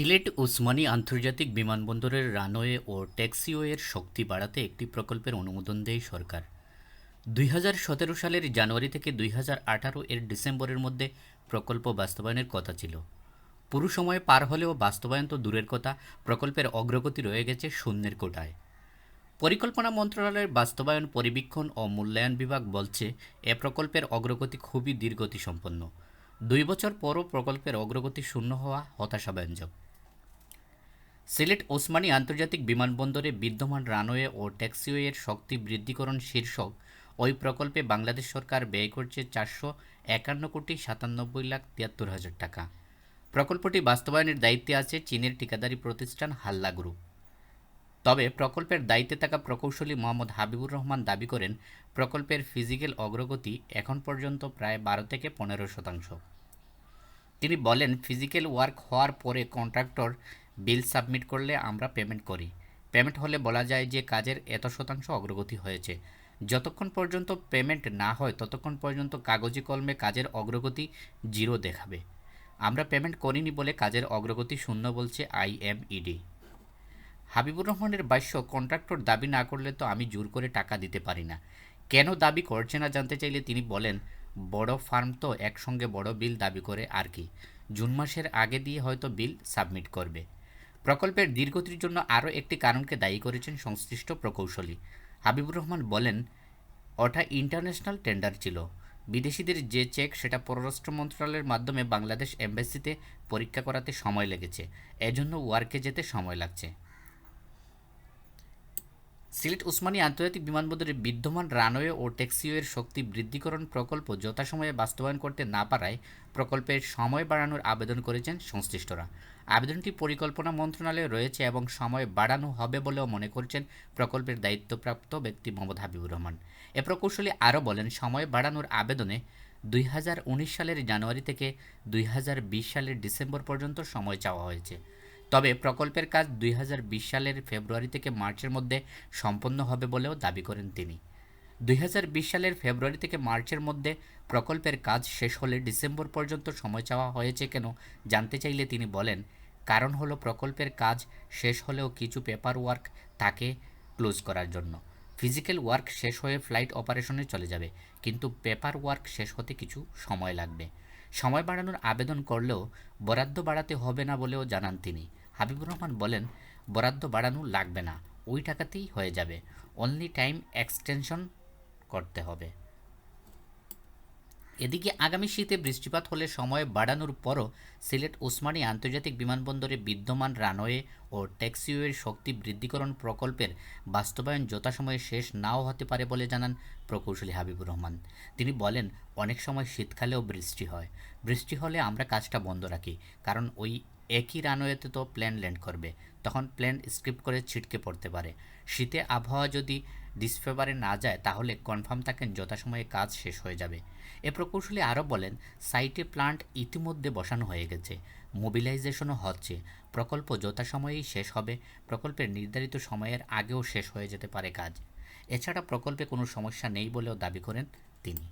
সিলেট ওসমানী আন্তর্জাতিক বিমানবন্দরের রানওয়ে ও ট্যাক্সিওয়ের শক্তি বাড়াতে একটি প্রকল্পের অনুমোদন দেয় সরকার। দুই হাজার সতেরো সালের জানুয়ারি থেকে দুই হাজার আঠারো এর ডিসেম্বরের মধ্যে প্রকল্প বাস্তবায়নের কথা ছিল। পুরো সময় পার হলেও বাস্তবায়ন তো দূরের কথা, প্রকল্পের অগ্রগতি রয়ে গেছে শূন্যের কোটায়। পরিকল্পনা মন্ত্রণালয়ের বাস্তবায়ন, পরিবীক্ষণ ও মূল্যায়ন বিভাগ বলছে, এ প্রকল্পের অগ্রগতি খুবই ধীরগতি সম্পন্ন দুই বছর পরও প্রকল্পের অগ্রগতি শূন্য হওয়া হতাশাব্যঞ্জক। সিলেট ওসমানী আন্তর্জাতিক বিমানবন্দরে বিদ্যমান রানওয়ে ও ট্যাক্সিওয়ের শক্তি বৃদ্ধিকরণ শীর্ষক ওই প্রকল্পে বাংলাদেশ সরকার ব্যয় করছে চারশো একান্ন কোটি সাতানব্বই লাখ তিয়াত্তর হাজার টাকা। প্রকল্পটি বাস্তবায়নের দায়িত্বে আছে চীনের ঠিকাদারি প্রতিষ্ঠান হাল্লা গ্রুপ। তবে প্রকল্পের দায়িত্বে থাকা প্রকৌশলী মোহাম্মদ হাবিবুর রহমান দাবি করেন, প্রকল্পের ফিজিক্যাল অগ্রগতি এখন পর্যন্ত প্রায় বারো থেকে পনেরো শতাংশ। তিনি বলেন, ফিজিক্যাল ওয়ার্ক হওয়ার পরে কন্ট্রাক্টর বিল সাবমিট করলে আমরা পেমেন্ট করি। পেমেন্ট হলে বলা যায় যে কাজের এত শতাংশ অগ্রগতি হয়েছে। যতক্ষণ পর্যন্ত পেমেন্ট না হয়, ততক্ষণ পর্যন্ত কাগজি কলমে কাজের অগ্রগতি জিরো দেখাবে। আমরা পেমেন্ট করিনি বলে কাজের অগ্রগতি শূন্য বলছে আইএমইডি হাবিবুর রহমানের ভাষ্য কন্ট্রাক্টর দাবি না করলে তো আমি জোর করে টাকা দিতে পারি না। কেন দাবি করছে না জানতে চাইলে তিনি বলেন, বড় ফার্ম তো একসঙ্গে বড় বিল দাবি করে আর কি। জুন মাসের আগে দিয়ে হয়তো বিল সাবমিট করবে। প্রকল্পের দীর্ঘতির জন্য আরও একটি কারণকে দায়ী করেছেন সংশ্লিষ্ট প্রকৌশলী। হাবিবুর রহমান বলেন, ওটা ইন্টারন্যাশনাল টেন্ডার ছিল। বিদেশিদের যে চেক সেটা পররাষ্ট্র মন্ত্রণালয়ের মাধ্যমে বাংলাদেশ এম্বাসিতে পরীক্ষা করাতে সময় লেগেছে। এজন্য ওয়ার্কে যেতে সময় লাগছে। সিলেট উসমানী আন্তর্জাতিক বিমানবন্দরে বিদ্যমান রানওয়ে ও ট্যাক্সিওয়ের শক্তি বৃদ্ধিকরণ প্রকল্প যথাসময়ে বাস্তবায়ন করতে না পারায় প্রকল্পের সময় বাড়ানোর আবেদন করেছেন সংশ্লিষ্টরা। আবেদনটি পরিকল্পনা মন্ত্রণালয়ে রয়েছে এবং সময় বাড়ানো হবে বলেও মনে করছেন প্রকল্পের দায়িত্বপ্রাপ্ত ব্যক্তি মোহাম্মদ হাবিবুর রহমান। এ প্রকৌশলী আরও বলেন, সময় বাড়ানোর আবেদনে দুই হাজার উনিশ সালের জানুয়ারি থেকে দুই হাজার বিশ সালের ডিসেম্বর পর্যন্ত সময় চাওয়া হয়েছে। তবে প্রকল্পের কাজ দুই হাজার বিশ সালের ফেব্রুয়ারি থেকে মার্চের মধ্যে সম্পন্ন হবে বলেও দাবি করেন তিনি। দুই হাজার বিশ সালের ফেব্রুয়ারি থেকে মার্চের মধ্যে প্রকল্পের কাজ শেষ হলে ডিসেম্বর পর্যন্ত সময় চাওয়া হয়েছে কেন জানতে চাইলে তিনি বলেন, কারণ হলো প্রকল্পের কাজ শেষ হলেও কিছু পেপার ওয়ার্ক থাকে ক্লোজ করার জন্য। ফিজিক্যাল ওয়ার্ক শেষ হয়ে ফ্লাইট অপারেশনে চলে যাবে, কিন্তু পেপার ওয়ার্ক শেষ হতে কিছু সময় লাগবে। সময় বাড়ানোর আবেদন করলেও বরাদ্দ বাড়াতে হবে না বলেও জানান তিনি। হাবিবুর রহমান বলেন, বরাদ্দ বাড়ানো লাগবে না, ওই টাকাতেই হয়ে যাবে। অনলি টাইম এক্সটেনশন করতে হবে। এদিকে আগামী শীতে বৃষ্টিপাত হলে সময় বাড়ানোর পরও সিলেট ওসমানী আন্তর্জাতিক বিমানবন্দরে বিদ্যমান রানওয়ে ও ট্যাক্সিওয়ের শক্তি বৃদ্ধিকরণ প্রকল্পের বাস্তবায়ন যথাসময়ে শেষ নাও হতে পারে বলে জানান প্রকৌশলী হাবিবুর রহমান। তিনি বলেন, অনেক সময় শীতকালেও বৃষ্টি হয়। বৃষ্টি হলে আমরা কাজটা বন্ধ রাখি, কারণ ওই একই রানওয়েতে তো প্লেন ল্যান্ড করবে। তখন প্লেন স্ক্রিপ্ট করে ছিটকে পড়তে পারে। শীতে আবহাওয়া যদি ডিসফেভারে না যায়, তাহলে কনফার্ম থাকেন যথাসময়ে কাজ শেষ হয়ে যাবে। এ প্রকৌশলী আরও বলেন, সাইটে প্লান্ট ইতিমধ্যে বসানো হয়ে গেছে। মোবিলাইজেশনও হচ্ছে। প্রকল্প যথাসময়েই শেষ হবে। প্রকল্পের নির্ধারিত সময়ের আগেও শেষ হয়ে যেতে পারে কাজ। এছাড়া প্রকল্পে কোনো সমস্যা নেই বলেও দাবি করেন তিনি।